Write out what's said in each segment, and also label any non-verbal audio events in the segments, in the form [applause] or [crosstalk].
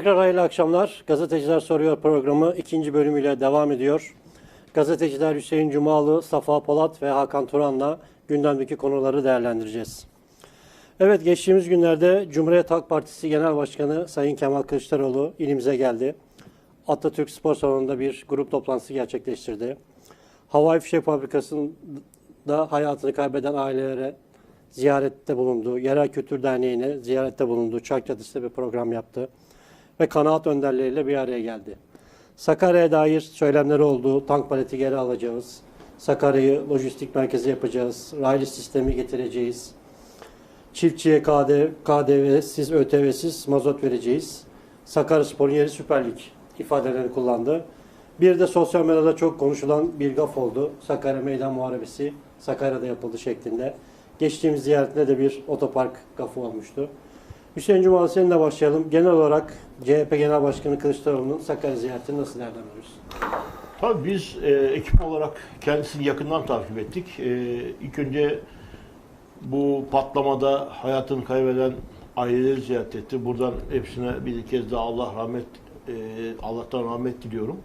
Tekrar hayırlı akşamlar. Gazeteciler Soruyor programı ikinci bölümüyle devam ediyor. Gazeteciler Hüseyin Cumalı, Safa Polat ve Hakan Turan'la gündemdeki konuları değerlendireceğiz. Evet geçtiğimiz günlerde Cumhuriyet Halk Partisi Genel Başkanı Sayın Kemal Kılıçdaroğlu ilimize geldi. Atatürk Spor Salonu'nda bir grup toplantısı gerçekleştirdi. Havai Fişek Fabrikası'nda hayatını kaybeden ailelere ziyarette bulundu. Yerel Kültür Derneği'ne ziyarette bulundu. Çark Caddesi'nde bir program yaptı. Ve kanaat önderleriyle bir araya geldi. Sakarya'ya dair söylemleri oldu. Tank paleti geri alacağız. Sakarya'yı lojistik merkezi yapacağız. Raylı sistemi getireceğiz. Çiftçiye KDV, KDV'siz, ÖTV'siz mazot vereceğiz. Sakaryaspor'un yeri Süper Lig ifadelerini kullandı. Bir de sosyal medyada çok konuşulan bir gaf oldu. Sakarya Meydan Muharebesi Sakarya'da yapıldı şeklinde. Geçtiğimiz ziyaretinde de bir otopark gafı olmuştu. Hüseyin Cumalı seninle başlayalım. Genel olarak CHP Genel Başkanı Kılıçdaroğlu'nun Sakarya ziyaretini nasıl değerlendiriyorsun? Tabii biz e, ekip olarak kendisini yakından takip ettik. E, ilk önce bu patlamada hayatını kaybeden aileleri ziyaret etti. Buradan hepsine bir kez daha Allah rahmet, e, Allah'tan rahmet diliyorum.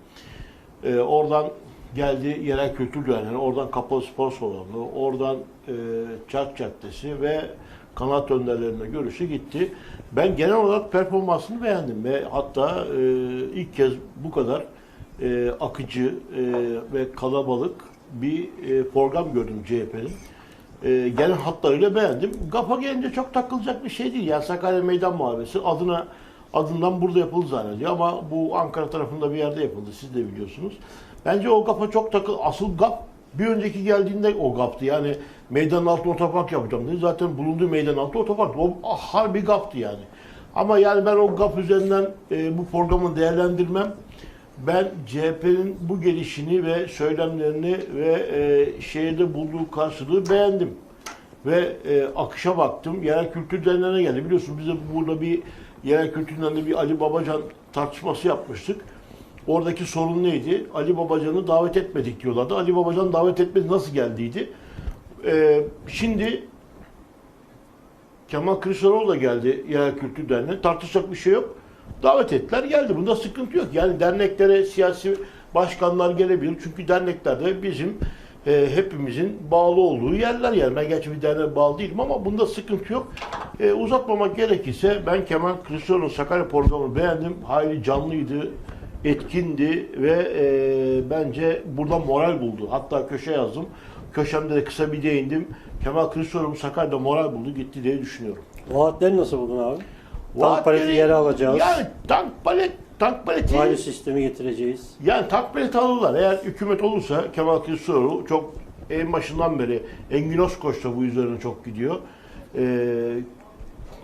E, oradan geldi yerel kültür düzenleri, oradan kapalı spor salonu, oradan e, Çark Caddesi ve kanat önderlerine görüşü gitti. Ben genel olarak performansını beğendim ve hatta e, ilk kez bu kadar e, akıcı e, ve kalabalık bir e, program gördüm CHP'nin. E, genel hatlarıyla beğendim. GAP'a gelince çok takılacak bir şey değil. Yani Sakarya Meydan Muharebesi adına adından burada yapıldı zannediyor ama bu Ankara tarafında bir yerde yapıldı. Siz de biliyorsunuz. Bence o GAP'a çok takıl. Asıl GAP bir önceki geldiğinde o GAP'tı. Yani meydanın altına otopark yapacağım dedi. Zaten bulunduğu meydanın altı otopark. O ah, harbi GAP'tı yani. Ama yani ben o GAP üzerinden e, bu programı değerlendirmem. Ben CHP'nin bu gelişini ve söylemlerini ve e, şehirde bulduğu karşılığı beğendim. Ve e, akışa baktım. Yerel kültür derneğine geldi. Biliyorsunuz biz de burada bir yerel kültür derneğinde bir Ali Babacan tartışması yapmıştık. Oradaki sorun neydi? Ali Babacan'ı davet etmedik diyorlardı. Ali Babacan davet etmedi nasıl geldiydi? E, şimdi Kemal Kılıçdaroğlu da geldi yerel kültür derneğine. Tartışacak bir şey yok. Davet ettiler geldi. Bunda sıkıntı yok. Yani derneklere siyasi başkanlar gelebilir. Çünkü derneklerde bizim e, hepimizin bağlı olduğu yerler yani. Ben gerçi bir derneğe bağlı değilim ama bunda sıkıntı yok. E, uzatmamak gerekirse ben Kemal Kılıçdaroğlu'nun Sakarya programını beğendim. Hayli canlıydı, etkindi ve e, bence burada moral buldu. Hatta köşe yazdım. Köşemde de kısa bir değindim. Kemal Kılıçdaroğlu Sakarya'da moral buldu gitti diye düşünüyorum. Vaatleri nasıl buldun abi? Tank paleti geri alacağız. Yani tank palet, tank paleti. Raylı sistemi getireceğiz. Yani tank paleti alırlar. Eğer hükümet olursa Kemal Kılıçdaroğlu çok en başından beri Engin Özkoç da bu üzerine çok gidiyor. Ee,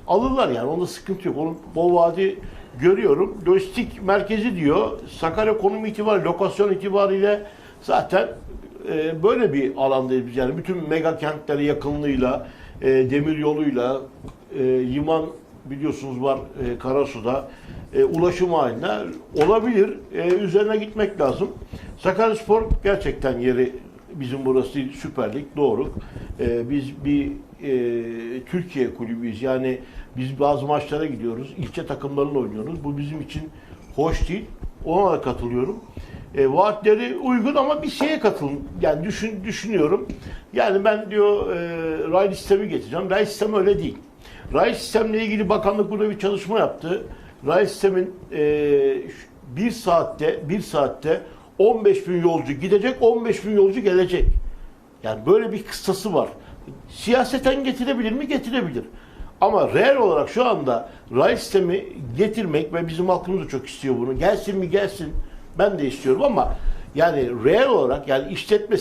alırlar yani. Onda sıkıntı yok. Onun bol vadi görüyorum. Lojistik merkezi diyor. Sakarya konum itibariyle, lokasyon itibariyle zaten e, böyle bir alandayız. Yani bütün mega kentlere yakınlığıyla, e, demir yoluyla, e, liman biliyorsunuz var e, Karasu'da. E, ulaşım haline olabilir. E, üzerine gitmek lazım. Sakaryaspor gerçekten yeri bizim burası değil, Süper doğru. E, biz bir e, Türkiye kulübüyüz. Yani biz bazı maçlara gidiyoruz. ilçe takımlarıyla oynuyoruz. Bu bizim için hoş değil. Ona da katılıyorum. E, vaatleri uygun ama bir şeye katılın. Yani düşün, düşünüyorum. Yani ben diyor e, ray sistemi getireceğim. Ray sistemi öyle değil. Ray sistemle ilgili bakanlık burada bir çalışma yaptı. Ray sistemin e, bir saatte bir saatte 15 bin yolcu gidecek, 15 bin yolcu gelecek. Yani böyle bir kıstası var. Siyaseten getirebilir mi? Getirebilir. Ama reel olarak şu anda ray sistemi getirmek ve bizim halkımız da çok istiyor bunu. Gelsin mi gelsin ben de istiyorum ama yani reel olarak yani işletme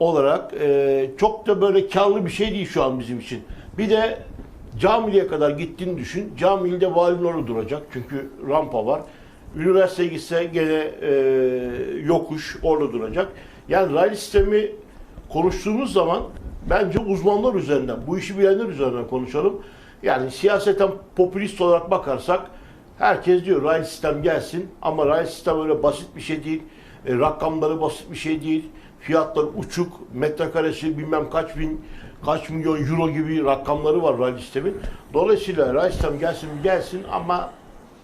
olarak e, çok da böyle karlı bir şey değil şu an bizim için. Bir de Camile'ye kadar gittiğini düşün. Camile'de valinin orada duracak çünkü rampa var. Üniversiteye gitse gene e, yokuş orada duracak. Yani ray sistemi konuştuğumuz zaman bence uzmanlar üzerinden, bu işi bilenler üzerinden konuşalım. Yani siyaseten popülist olarak bakarsak herkes diyor ray sistem gelsin ama ray sistem öyle basit bir şey değil. E, rakamları basit bir şey değil. Fiyatlar uçuk, metrekaresi bilmem kaç bin, kaç milyon euro gibi rakamları var ray sistemin. Dolayısıyla ray sistem gelsin gelsin ama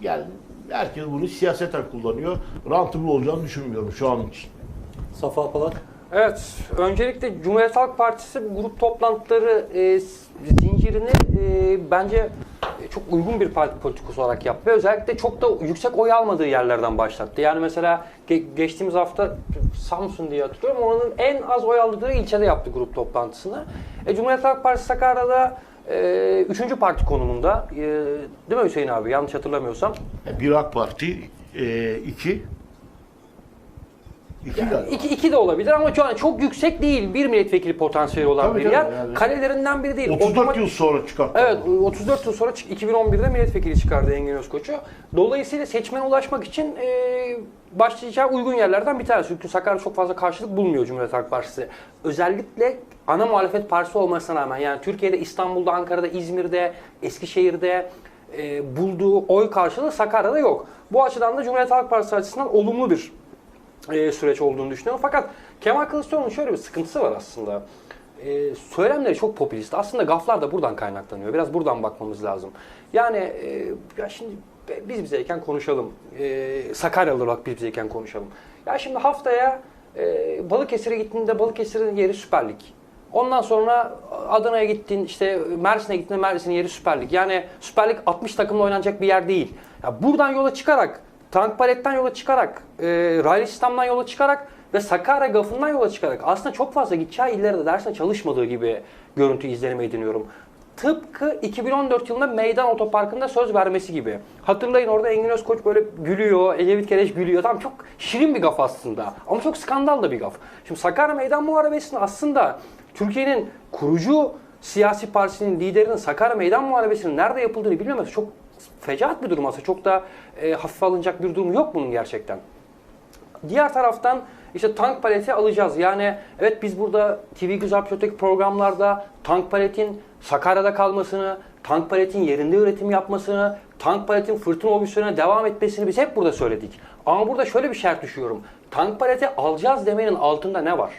yani herkes bunu siyaseten kullanıyor. Rantable olacağını düşünmüyorum şu an için. Safa Polat. Evet, öncelikle Cumhuriyet Halk Partisi grup toplantıları e, zincirini e, bence çok uygun bir parti politikası olarak yaptı. Ve özellikle çok da yüksek oy almadığı yerlerden başlattı. Yani mesela ge- geçtiğimiz hafta Samsun diye hatırlıyorum. Onun en az oy aldığı ilçede yaptı grup toplantısını. E, Cumhuriyet Halk Partisi Sakarya'da e, üçüncü parti konumunda. E, değil mi Hüseyin abi? Yanlış hatırlamıyorsam. Bir AK Parti, e, iki iki galiba. İki, iki de olabilir ama şu an çok yüksek değil. Bir milletvekili potansiyeli olan Tabii bir yer. yani. Kalelerinden biri değil. 34 Otomat- yıl sonra çıkarttı. Evet 34 yıl sonra çık- 2011'de milletvekili çıkardı Engin Özkoç'u. Dolayısıyla seçmene ulaşmak için e, başlayacağı uygun yerlerden bir tanesi. Çünkü Sakarya çok fazla karşılık bulmuyor Cumhuriyet Halk Partisi. Özellikle ana muhalefet partisi olmasına rağmen yani Türkiye'de İstanbul'da, Ankara'da, İzmir'de, Eskişehir'de e, bulduğu oy karşılığı Sakarya'da yok. Bu açıdan da Cumhuriyet Halk Partisi açısından olumlu bir e, süreç olduğunu düşünüyorum. Fakat Kemal Kılıçdaroğlu'nun şöyle bir sıkıntısı var aslında. E, söylemleri çok popülist. Aslında gaflar da buradan kaynaklanıyor. Biraz buradan bakmamız lazım. Yani e, ya şimdi biz bizeyken konuşalım. E, Sakaryalı olarak biz bizeyken konuşalım. Ya şimdi haftaya e, Balıkesir'e gittiğinde Balıkesir'in yeri Süper Lig. Ondan sonra Adana'ya gittin, işte Mersin'e gittin, Mersin'in yeri Süper Lig. Yani Süper Lig 60 takımla oynanacak bir yer değil. Ya buradan yola çıkarak, tank paletten yola çıkarak, e, raylı sistemden yola çıkarak ve Sakarya gafından yola çıkarak aslında çok fazla gideceği illerde dersine çalışmadığı gibi görüntü izlenimi ediniyorum. Tıpkı 2014 yılında Meydan Otoparkı'nda söz vermesi gibi. Hatırlayın orada Engin Özkoç böyle gülüyor, Ecevit Keleş gülüyor. Tamam çok şirin bir gaf aslında ama çok skandal da bir gaf. Şimdi Sakarya Meydan Muharebesi'nin aslında Türkiye'nin kurucu siyasi partisinin liderinin Sakarya Meydan Muharebesi'nin nerede yapıldığını bilmemesi çok fecaat bir durum aslında. Çok da e, hafife alınacak bir durum yok bunun gerçekten. Diğer taraftan işte tank paleti alacağız. Yani evet biz burada TV Güzel Pilot'taki programlarda tank paletin Sakarya'da kalmasını, tank paletin yerinde üretim yapmasını, tank paletin fırtına obüslerine devam etmesini biz hep burada söyledik. Ama burada şöyle bir şart düşüyorum. Tank paleti alacağız demenin altında ne var?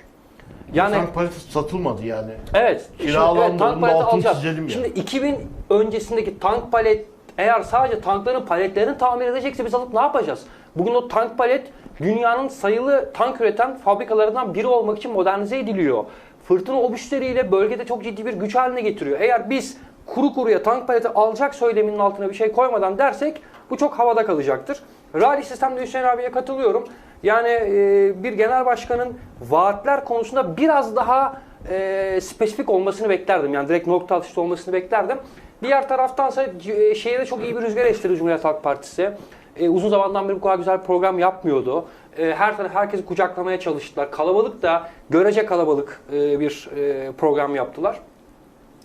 Yani Tank paleti satılmadı yani. Evet. Kiralandı, evet, tank paleti alacağız. Şimdi yani. 2000 öncesindeki tank palet eğer sadece tankların paletlerini tamir edecekse biz alıp ne yapacağız? Bugün o tank palet dünyanın sayılı tank üreten fabrikalarından biri olmak için modernize ediliyor. Fırtına obüsleriyle bölgede çok ciddi bir güç haline getiriyor. Eğer biz kuru kuruya tank paleti alacak söyleminin altına bir şey koymadan dersek bu çok havada kalacaktır. Rally sistemde Hüseyin abiye katılıyorum. Yani e, bir genel başkanın vaatler konusunda biraz daha e, spesifik olmasını beklerdim. Yani direkt nokta atışı olmasını beklerdim. Diğer taraftansa e, şehirde çok iyi bir rüzgar estirdi Cumhuriyet Halk Partisi. E, uzun zamandan beri bu kadar güzel program yapmıyordu. E, her taraf herkesi kucaklamaya çalıştılar. Kalabalık da görece kalabalık e, bir e, program yaptılar.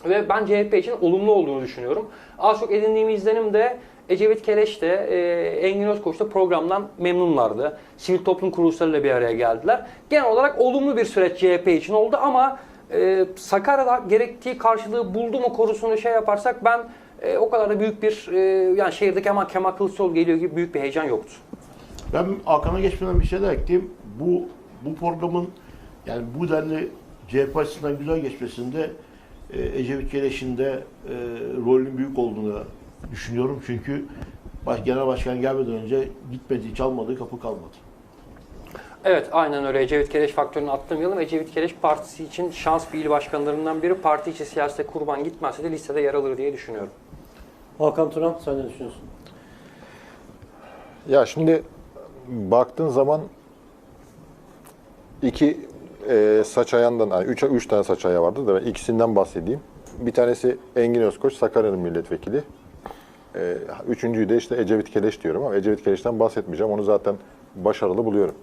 Ve ben CHP için olumlu olduğunu düşünüyorum. Az çok edindiğim izlenim de Ecevit Keleş de e, Engin Özkoç da programdan memnunlardı. Sivil toplum kuruluşlarıyla bir araya geldiler. Genel olarak olumlu bir süreç CHP için oldu ama e, Sakarya'da gerektiği karşılığı buldu mu korusunu şey yaparsak ben e, o kadar da büyük bir e, yani şehirdeki ama Kemal Kılıçdaroğlu geliyor gibi büyük bir heyecan yoktu. Ben Hakan'a geçmeden bir şey daha ekleyeyim. Bu bu programın yani bu denli CHP açısından güzel geçmesinde e, Ecevit Keleş'in de e, rolünün büyük olduğunu düşünüyorum. Çünkü baş, genel başkan gelmeden önce gitmediği, çalmadığı kapı kalmadı. Evet aynen öyle. Ecevit Keleş faktörünü atlamayalım. Ecevit Keleş partisi için şans bir il başkanlarından biri. Parti içi siyasete kurban gitmezse de listede yer alır diye düşünüyorum. Hakan Turan sen ne düşünüyorsun? Ya şimdi baktığın zaman iki e, saç ayağından, yani üç, üç tane saç ayağı vardı da ben ikisinden bahsedeyim. Bir tanesi Engin Özkoç, Sakarya'nın milletvekili. E, üçüncüyü de işte Ecevit Keleş diyorum ama Ecevit Keleş'ten bahsetmeyeceğim. Onu zaten başarılı buluyorum.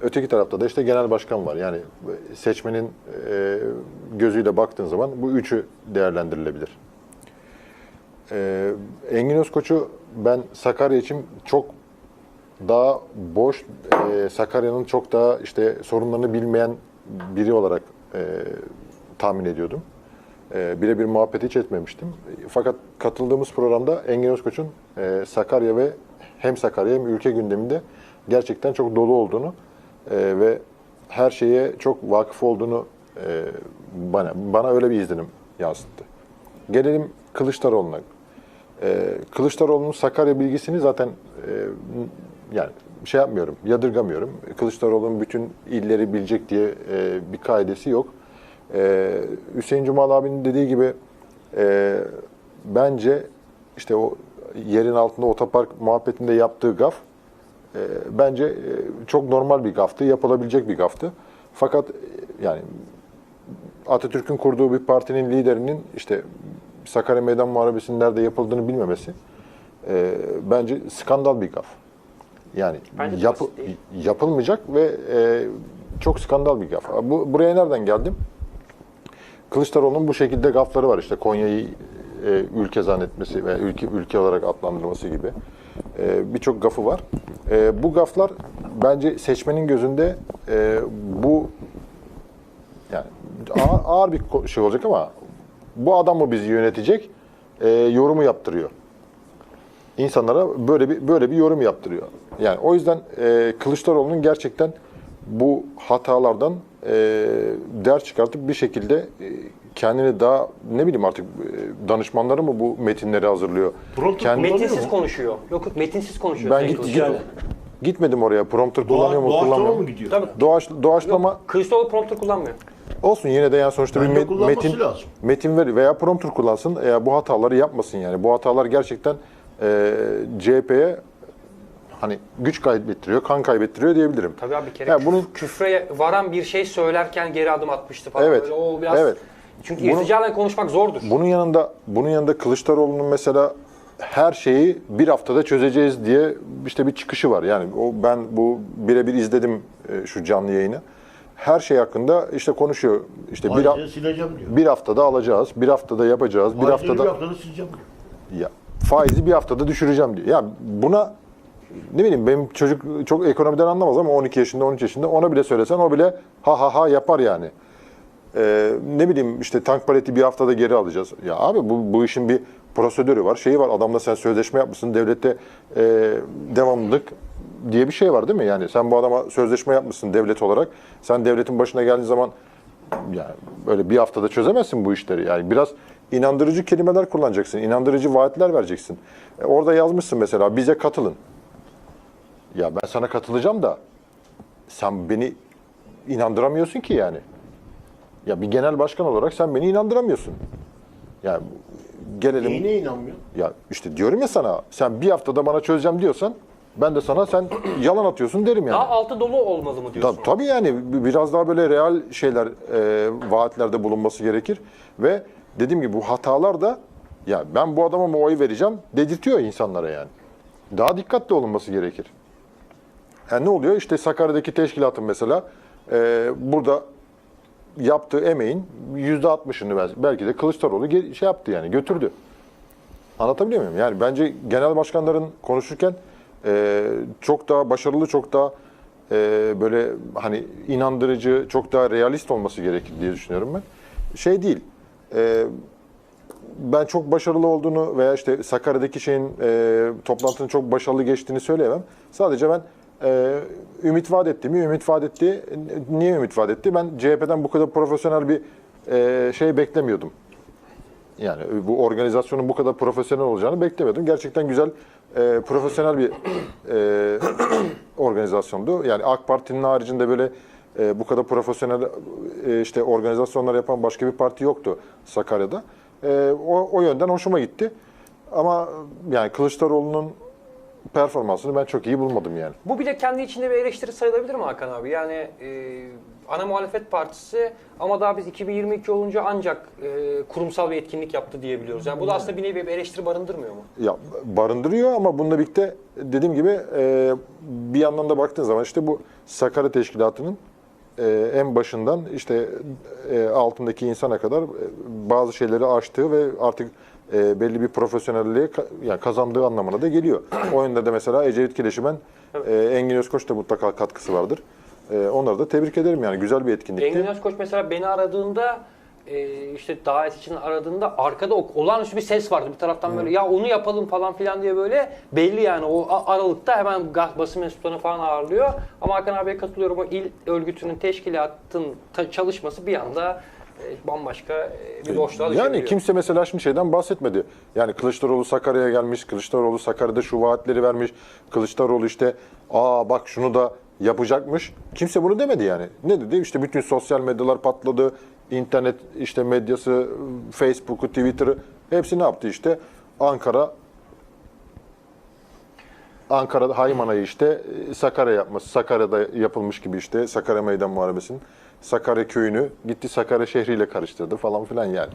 Öteki tarafta da işte genel başkan var. Yani seçmenin e, gözüyle baktığın zaman bu üçü değerlendirilebilir. Ee, Engin Özkoç'u ben Sakarya için çok daha boş, e, Sakarya'nın çok daha işte sorunlarını bilmeyen biri olarak e, tahmin ediyordum. E, birebir muhabbet hiç etmemiştim. Fakat katıldığımız programda Engin Özkoç'un e, Sakarya ve hem Sakarya hem ülke gündeminde gerçekten çok dolu olduğunu e, ve her şeye çok vakıf olduğunu e, bana bana öyle bir izlenim yansıttı. Gelelim Kılıçdaroğlu'na. E, Kılıçdaroğlu'nun Sakarya bilgisini zaten e, yani şey yapmıyorum, yadırgamıyorum. Kılıçdaroğlu'nun bütün illeri bilecek diye e, bir kaidesi yok. E, Hüseyin Cumal abinin dediği gibi e, bence işte o yerin altında otopark muhabbetinde yaptığı gaf e, bence e, çok normal bir gaftı, yapılabilecek bir gaftı. Fakat e, yani Atatürk'ün kurduğu bir partinin liderinin işte Sakarya Meydan Muharebesi'nin nerede yapıldığını bilmemesi e, bence skandal bir gaf. Yani Bence yapı- yapılmayacak ve e, çok skandal bir gaf. Bu, buraya nereden geldim? Kılıçdaroğlu'nun bu şekilde gafları var. İşte Konya'yı e, ülke zannetmesi ve ülke ülke olarak adlandırması gibi e, birçok gafı var. E, bu gaflar bence seçmenin gözünde e, bu yani ağır, ağır bir şey olacak ama bu adam mı bizi yönetecek e, yorumu yaptırıyor. İnsanlara böyle bir böyle bir yorum yaptırıyor. Yani o yüzden e, Kılıçdaroğlu'nun gerçekten bu hatalardan e, ders çıkartıp bir şekilde e, kendini daha ne bileyim artık e, danışmanları mı bu metinleri hazırlıyor? Prompter Kendi- kullanıyor Metinsiz mu? konuşuyor. Yok yok metinsiz konuşuyor. ben git, git- gitmedim oraya. Prompter Doğa, kullanıyor mu doğaçlama kullanmıyor mı mu? gidiyor? Tabii. Doğaç, doğaçlama Kılıçdaroğlu prompter kullanmıyor. Olsun yine de yani sonuçta bir Bence met- kullanması metin lazım. metin ver veya prompter kullansın. E, bu hataları yapmasın yani. Bu hatalar gerçekten e, CHP'ye hani güç kaybettiriyor, kan kaybettiriyor diyebilirim. Tabii abi bir kere Ya küf- bunun küfre varan bir şey söylerken geri adım atmıştı falan. Evet, Böyle o biraz evet. Çünkü Bunu- irticalen konuşmak zordur. bunun yanında bunun yanında Kılıçdaroğlu'nun mesela her şeyi bir haftada çözeceğiz diye işte bir çıkışı var. Yani o ben bu birebir izledim e, şu canlı yayını. Her şey hakkında işte konuşuyor. İşte bir, ha- sileceğim diyor. bir haftada alacağız, bir haftada yapacağız, bir haftada bir haftada sileceğim diyor. Ya faizi bir haftada düşüreceğim diyor. Ya buna ne bileyim benim çocuk çok ekonomiden anlamaz ama 12 yaşında 13 yaşında ona bile söylesen o bile ha ha ha yapar yani. Ee, ne bileyim işte tank paleti bir haftada geri alacağız. Ya abi bu, bu işin bir prosedürü var, şeyi var. Adamla sen sözleşme yapmışsın, devlette e, devamlılık diye bir şey var değil mi? Yani sen bu adama sözleşme yapmışsın devlet olarak. Sen devletin başına geldiğin zaman yani böyle bir haftada çözemezsin bu işleri. Yani biraz inandırıcı kelimeler kullanacaksın, inandırıcı vaatler vereceksin. E, orada yazmışsın mesela bize katılın. Ya ben sana katılacağım da sen beni inandıramıyorsun ki yani. Ya bir genel başkan olarak sen beni inandıramıyorsun. Yani gelelim. Neyine inanmıyor? Ya işte diyorum ya sana sen bir haftada bana çözeceğim diyorsan ben de sana sen [clears throat] yalan atıyorsun derim yani. Daha altı dolu olmalı mı diyorsun? Tabii, tabii yani bi- biraz daha böyle real şeyler, e, vaatlerde bulunması gerekir. Ve dediğim gibi bu hatalar da ya ben bu adama mı oy vereceğim dedirtiyor insanlara yani. Daha dikkatli olunması gerekir. Yani ne oluyor? İşte Sakarya'daki teşkilatın mesela e, burada yaptığı emeğin yüzde altmışını bel- belki de Kılıçdaroğlu şey yaptı yani götürdü. Anlatabiliyor muyum? Yani bence genel başkanların konuşurken e, çok daha başarılı, çok daha e, böyle hani inandırıcı, çok daha realist olması gerekir diye düşünüyorum ben. Şey değil, e, ben çok başarılı olduğunu veya işte Sakarya'daki şeyin e, toplantının çok başarılı geçtiğini söyleyemem. Sadece ben e, ümit vaat etti mi? Ümit vaat etti. Niye ümit vaat etti? Ben CHP'den bu kadar profesyonel bir e, şey beklemiyordum. Yani bu organizasyonun bu kadar profesyonel olacağını beklemiyordum. Gerçekten güzel, e, profesyonel bir e, organizasyondu. Yani AK Parti'nin haricinde böyle e, bu kadar profesyonel e, işte organizasyonlar yapan başka bir parti yoktu Sakarya'da. E, o, o yönden hoşuma gitti. Ama yani Kılıçdaroğlu'nun performansını ben çok iyi bulmadım yani. Bu bile kendi içinde bir eleştiri sayılabilir mi Hakan abi? Yani e, ana muhalefet partisi ama daha biz 2022 olunca ancak e, kurumsal bir etkinlik yaptı diyebiliyoruz. Yani bu da aslında bir nevi bir eleştiri barındırmıyor mu? Ya barındırıyor ama bununla birlikte dediğim gibi e, bir yandan da baktığın zaman işte bu Sakarya Teşkilatı'nın e, en başından işte e, altındaki insana kadar e, bazı şeyleri aştığı ve artık e, belli bir profesyonelliğe ka- yani kazandığı anlamına da geliyor. [clears throat] O yönde de mesela Ecevit Kileşimen, e, Engin Özkoç da mutlaka katkısı vardır. E, onları da tebrik ederim yani güzel bir etkinlikti. Engin Özkoç mesela beni aradığında e, işte davet için aradığında arkada o- olağanüstü bir ses vardı. Bir taraftan böyle ya onu yapalım falan filan diye böyle belli yani o a- aralıkta hemen gaz- basın mensuplarını falan ağırlıyor. Ama Hakan abiye katılıyorum o il örgütünün teşkilatın ta- çalışması bir anda bambaşka e, bir boşluğa Yani düşebiliyor. kimse mesela şimdi şeyden bahsetmedi. Yani Kılıçdaroğlu Sakarya'ya gelmiş, Kılıçdaroğlu Sakarya'da şu vaatleri vermiş, Kılıçdaroğlu işte aa bak şunu da yapacakmış. Kimse bunu demedi yani. Ne dedi? İşte bütün sosyal medyalar patladı. internet işte medyası, Facebook'u, Twitter'ı hepsi ne yaptı işte? Ankara Ankara'da Haymana'yı işte e, Sakarya yapması. Sakarya'da yapılmış gibi işte Sakarya Meydan Muharebesi'nin Sakarya köyünü gitti Sakarya şehriyle karıştırdı falan filan yani.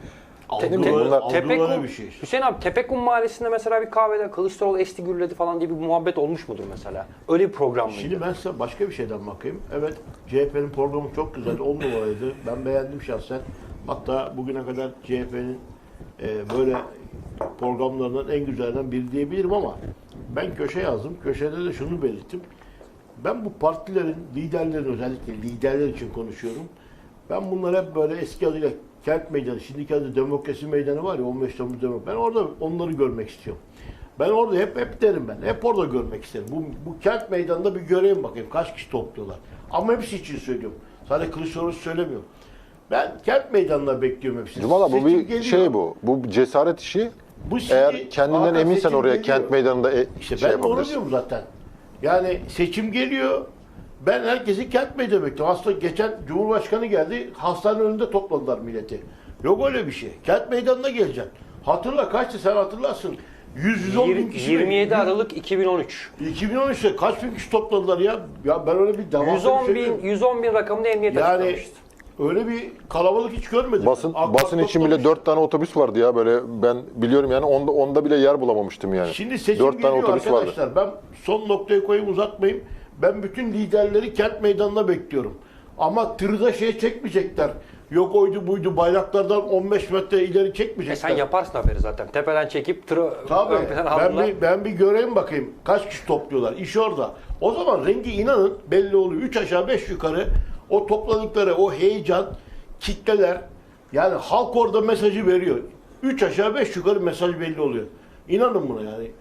Te- bunlar- algıları Tepekum, bir şey. Hüseyin abi Tepekum Mahallesi'nde mesela bir kahvede Kılıçdaroğlu esti gürledi falan diye bir muhabbet olmuş mudur mesela? Öyle bir program mıydı? Şimdi ben size başka bir şeyden bakayım. Evet CHP'nin programı çok güzeldi. 10 numaraydı. Ben beğendim şahsen. Hatta bugüne kadar CHP'nin e, böyle programlarından en güzelinden biri diyebilirim ama ben köşe yazdım. Köşede de şunu belirttim. Ben bu partilerin, liderlerin özellikle liderler için konuşuyorum. Ben bunlar hep böyle eski adıyla kent meydanı, şimdiki adı demokrasi meydanı var ya 15 Temmuz demokrasi. Ben orada onları görmek istiyorum. Ben orada hep hep derim ben. Hep orada görmek isterim. Bu, bu kent meydanında bir göreyim bakayım kaç kişi topluyorlar. Ama hepsi için söylüyorum. Sadece Kılıçdaroğlu söylemiyorum. Ben kent meydanında bekliyorum hepsini. Cumala bu Seçim bir geliyor. şey bu. Bu cesaret işi. Bu şimdi- Eğer kendinden eminsen oraya geliyor. kent meydanında e, İşte şey ben de onu diyorum zaten. Yani seçim geliyor. Ben herkesi kent meydanı bekliyorum. Aslında geçen Cumhurbaşkanı geldi. Hastane önünde topladılar milleti. Yok öyle bir şey. Kent meydanına geleceksin. Hatırla kaçtı sen hatırlarsın. 100-110 bin kişi. 27 Aralık 2013. 2013'te kaç bin kişi topladılar ya? Ya ben öyle bir devasa 110 bir şey bin, görmedim. 110 bin rakamını emniyet Yani açıklamıştı. Öyle bir kalabalık hiç görmedim. Basın AK basın Parti için bile dört tane otobüs vardı ya böyle ben biliyorum yani onda onda bile yer bulamamıştım yani. Şimdi seçim dört tane otobüs vardı. arkadaşlar. Ben son noktayı koyayım uzatmayayım. Ben bütün liderleri kent meydanına bekliyorum. Ama tırda şey çekmeyecekler. Yok oydu buydu bayraklardan 15 metre ileri E çekmeyecekler. sen yaparsın haberi zaten. Tepeden çekip tırı Tabii. Ben bir, ben bir göreyim bakayım kaç kişi topluyorlar. İş orada. O zaman rengi inanın belli oluyor. 3 aşağı 5 yukarı o topladıkları o heyecan, kitleler yani halk orada mesajı veriyor. 3 aşağı 5 yukarı mesaj belli oluyor. İnanın buna yani.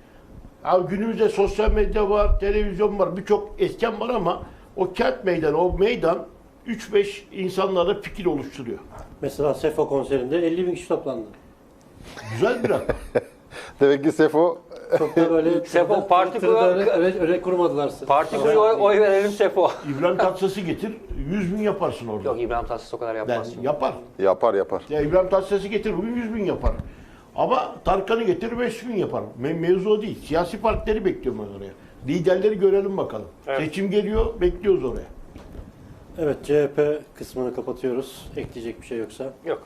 Abi günümüzde sosyal medya var, televizyon var, birçok etken var ama o kent meydanı, o meydan 3-5 insanlara fikir oluşturuyor. Mesela Sefo konserinde 50 bin kişi toplandı. Güzel bir rakam. [laughs] Demek ki Sefo Çok da böyle [laughs] Sefo parti öyle, öyle, öyle kurmadılar. Parti kuruyor oy, oy verelim Sefo. İbrahim Tatlıses'i getir, 100 bin yaparsın orada. Yok İbrahim Tatlıses o kadar yapmaz. Yani yapar. yapar yapar. Ya İbrahim Tatlıses'i getir bugün 100 bin yapar. Ama Tarkan'ı getir 5 bin yapar. Me- mevzu o değil. Siyasi partileri bekliyorum ben oraya. Liderleri görelim bakalım. Evet. Seçim geliyor, bekliyoruz oraya. Evet CHP kısmını kapatıyoruz. Ekleyecek bir şey yoksa. Yok.